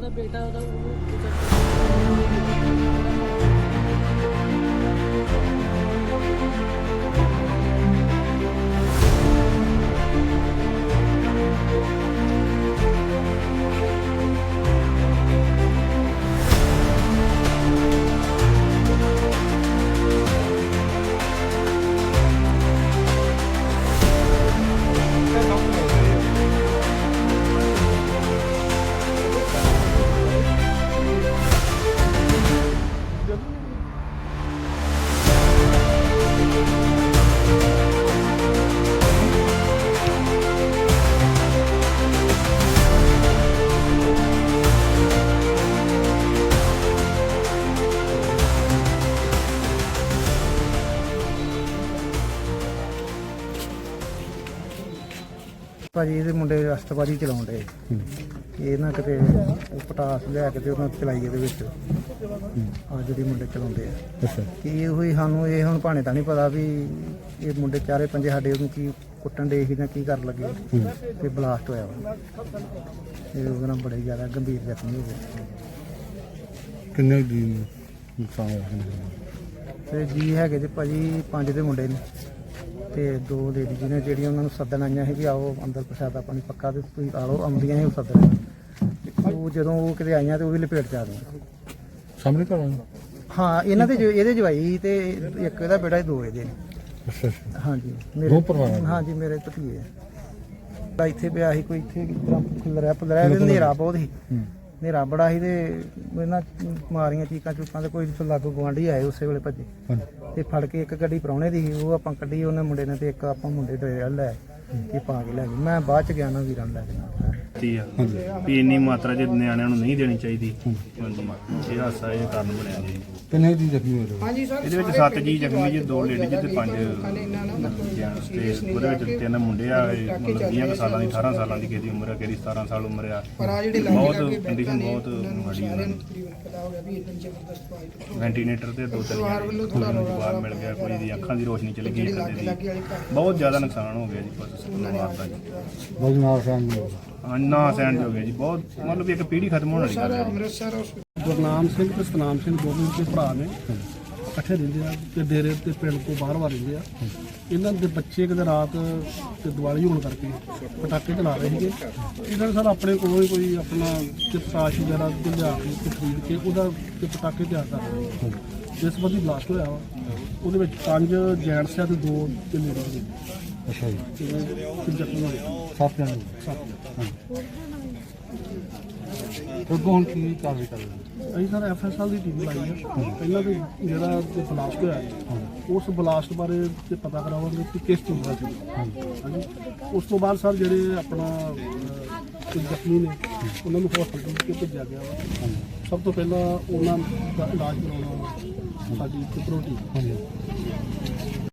ਉਹਦਾ ਬੇਟਾ ਉਹਦਾ ਉਹ ਭਾਜੀ ਇਹਦੇ ਮੁੰਡੇ ਰਸਤਬਾਜੀ ਚਲਾਉਣ ਡਏ। ਇਹ ਨਾ ਕਿਤੇ ਪਟਾਸ ਲਿਆ ਕੇ ਤੇ ਉਹਨਾਂ ਚਲਾਈ ਇਹਦੇ ਵਿੱਚ। ਆ ਜਿਹੜੀ ਮੁੰਡੇ ਚਲਾਉਂਦੇ ਆ। ਅੱਛਾ। ਕਿ ਹੋਈ ਸਾਨੂੰ ਇਹ ਹੁਣ ਭਾਣੇ ਤਾਂ ਨਹੀਂ ਪਤਾ ਵੀ ਇਹ ਮੁੰਡੇ ਚਾਰੇ ਪੰਜੇ ਸਾਡੇ ਉਹਨੂੰ ਕੀ ਕੁੱਟਣ ਦੇ ਸੀ ਜਾਂ ਕੀ ਕਰਨ ਲੱਗੇ ਤੇ ਬਲਾਸਟ ਹੋਇਆ ਵਾ। ਇਹ ਉਹਦੇ ਨਾਲ ਬੜੇ ਜ਼ਿਆਦਾ ਗੰਭੀਰ ਜ਼ਖਮੀ ਹੋ ਗਏ। ਕਿੰਨੇ ਦੀ ਨੁਕਸਾਨ ਹੋਇਆ? ਤੇ ਜੀ ਹੈਗੇ ਤੇ ਭਾਜੀ ਪੰਜ ਦੇ ਮੁੰਡੇ ਨੇ। ਤੇ ਦੋ ਲੇਡੀ ਜੀ ਨੇ ਜਿਹੜੀਆਂ ਉਹਨਾਂ ਨੂੰ ਸੱਦਣ ਆਈਆਂ ਸੀ ਵੀ ਆਓ ਅੰਦਰ ਪ੍ਰਸ਼ਾਦਾ ਪਾਣੀ ਪੱਕਾ ਤੇ ਤੁਸੀਂ ਆ ਲਓ ਆਉਂਦੀਆਂ ਸੀ ਉਹ ਸੱਦਣ ਤੇ ਉਹ ਜਦੋਂ ਉਹ ਕਿਤੇ ਆਈਆਂ ਤੇ ਉਹ ਵੀ ਲਪੇਟ ਚ ਆ ਗਈਆਂ। ਸਾਹਮਣੇ ਘਰ ਹਾਂ ਇਹਨਾਂ ਦੇ ਜੋ- ਇਹਦੇ ਜਵਾਈ ਤੇ ਇੱਕ ਇਹਦਾ ਬੇਟਾ ਦੋ ਇਹਦੇ ਨੇ। ਅੱਛਾ ਅੱਛਾ। ਹਾਂਜੀ ਦੋ ਪਰਿਵਾਰਾਂ? ਹਾਂਜੀ ਮੇਰੇ ਭਤੀਏ ਤਾਂ ਇੱਥੇ ਪਿਆ ਸੀ ਕੋਈ ਇੱਥੇ ਕਿਸ ਤਰ੍ਹਾਂ ਖੁੱਲਰਿਆ ਪੁੱਲਰਿਆ ਹਨੇਰਾ ਬਹੁਤ ਸੀ। ਹੂੰ। ਹਨੇਰਾ ਬੜਾ ਸੀ ਤੇ ਇਹਨਾਂ ਮਾਰੀਆਂ ਚੀਕਾਂ ਚੁੱਕਾਂ ਤੇ ਕੋਈ ਲਾਗੂ ਗਵਾਂਢੀ ਆਏ ਉਸੇ ਵੇਲੇ ਭੱਜੇ। ਤੇ ਫੜ ਕੇ ਇੱਕ ਗੱਡੀ ਪ੍ਰਾਹੁਣੇ ਦੀ ਸੀ ਉਹ ਆਪਾਂ ਕੱਢੀ ਉਹਨੇ ਮੁੰਡੇ ਨੇ ਤੇ ਇੱਕ ਆਪਾਂ ਮੁੰਡੇ ਦੇ ਲੈ ਇਹ ਪਾ ਕੇ ਲੈ ਗਏ। ਮੈਂ ਬਾਅਦ ਚ ਗਿਆ ਨਾ ਵੀਰਾਂ ਨੂੰ ਲੈ ਕੇ ਨਾਲ। ਦਿੱਤੀ ਆ। ਵੀ ਇੰਨੀ ਮਾਤਰਾ ਚ ਨਿਆਣਿਆਂ ਨੂੰ ਨਹੀਂ ਦੇਣੀ ਚਾਹੀਦੀ। ਹਾਂਜੀ। ਇਹ ਹਾਸਾ ਇਹ ਕਾਰਨ ਬਣਿਆ ਜੀ। ਕਿੰਨੇ ਦੀ ਜ਼ਖਮੀ ਹੋਏ ਇਹਦੇ ਵਿੱਚ ਸੱਤ ਜੀ ਜ਼ਖਮੀ ਜੀ ਦੋ ਲੇਡੀਜ਼ ਤੇ ਪੰਜ ਜੈਂਟਸ ਤੇ ਉਹਦੇ ਵਿੱਚ ਤਿੰਨ ਮੁੰਡੇ ਆ ਇਹ ਮਤਲਬ 20 ਕੁ ਸਾਲਾਂ ਦੀ 18 ਸਾਲਾਂ ਦੀ ਕਿਸੇ ਦੀ ਉਮਰ ਆ ਕਿਸੇ ਦੀ 17 ਸਾਲ ਉਮਰ ਆ। ਬਹੁਤ ਕੰਡੀਸ਼ਨ ਬਹੁਤ ਮਾੜੀ ਉਹਨਾਂ ਵੈਂਟੀਲੇਟਰ ਤੇ ਦੋ ਤਿੰਨ ਜਾਣੇ ਨੂੰ ਜਵਾਬ ਮਿਲ ਗਿਆ ਕੋਈ ਦੀ ਅੱਖਾਂ ਦੀ ਰੋਸ਼ਨੀ ਚਲੀ ਗਈ ਇੱਕ ਦੀ। ਬਹੁਤ ਜ਼ਿਆਦਾ ਨੁਕਸਾਨ ਹੋ ਗਿਆ ਜੀ ਪਰਿਵਾਰ ਦਾ ਜੀ। ਬਜਨਾਰ ਸਿੰਘ ਜੀ ਹਾਂ, ਨਾ ਸੈਂਡ ਹੋ ਗਿਆ ਜੀ ਬਹੁਤ ਮਤਲਬ ਵੀ ਇੱਕ ਪੀੜ੍ਹੀ ਖਤਮ ਹੋਣ ਵਾਲੀ ਗੱਲ ਹੈ। ਗੁਰਨਾਮ ਸਿੰਘ ਤੇ ਸਤਨਾਮ ਸਿੰਘ ਦੋਵੇਂ ਦੇ ਭਰਾ ਨੇ। ਇਕੱਠੇ ਰਹਿੰਦੇ ਆ ਤੇ ਡੇਰੇ ਤੇ ਪਿੰਡ ਤੋਂ ਬਾਹਰ ਬਾਹਰ ਰਹਿੰਦੇ ਆ। ਇਹਨਾਂ ਦੇ ਬੱਚੇ ਕਿਤੇ ਰਾਤ ਤੇ ਦੀਵਾਲੀ ਹੋਣ ਕਰਕੇ ਪਟਾਕੇ ਚਲਾ ਰਹੇ ਸੀਗੇ। ਇਹਨਾਂ ਨੇ ਸਰ ਆਪਣੇ ਕੋਲੋਂ ਹੀ ਕੋਈ ਆਪਣਾ ਚਿਪਸਾਸ਼ ਵਗੈਰਾ ਤੇ ਲਿਆ ਕੇ ਤੇ ਖਰੀਦ ਕੇ ਉਹਦਾ ਤੇ ਪਟਾਕੇ ਤਿਆਰ ਕਰ ਰਹੇ ਸੀ ਜਿਸ ਬੰਦੀ ਬਲਾਸਟ ਹੋਇਆ ਵਾ ਉਹਦੇ ਵਿੱਚ ਪੰਜ ਜੈਂਟਸ ਆ ਤੇ ਦੋ ਤੇ ਲੇਡੀਜ਼ ਨੇ। ਅੱਛਾ ਜੀ ਤੇ ਤਿੰਨ ਜ਼ਖਮੀ ਹੋਏ ਸੱਤ ਅੱਗੋਂ ਹੁਣ ਕੀ ਕਾਰਵਾਈ ਕਰ ਰਹੇ ਅਸੀਂ ਸਰ ਐਫਐਸਐਲ ਦੀ ਟੀਮ ਲਾਈ ਹੈ ਪਹਿਲਾਂ ਵੀ ਜਿਹੜਾ ਤੇ ਬਲਾਸਟ ਹੋਇਆ, ਉਸ ਬਲਾਸਟ ਬਾਰੇ ਤੇ ਪਤਾ ਕਰਾਵਾਂਗੇ ਕਿ ਕਿਸ ਚੀਜ਼ ਦਾ ਸੀ। ਹਾਂਜੀ। ਉਸ ਤੋਂ ਬਾਅਦ ਸਰ ਜਿਹੜੇ ਆਪਣਾ ਕੁਝ ਜ਼ਖਮੀ ਨੇ, ਉਹਨਾਂ ਨੂੰ ਹਸਪਤਾਲ ਵਿੱਚ ਭੇਜਿਆ ਗਿਆ ਵਾ। ਸਭ ਤੋਂ ਪਹਿਲਾਂ ਉਹਨਾਂ ਦਾ ਇਲਾਜ ਕਰਾਉਣਾ ਸਾਡੀ ਪ੍ਰਾਇੋਰਟੀ ਹਾਂਜੀ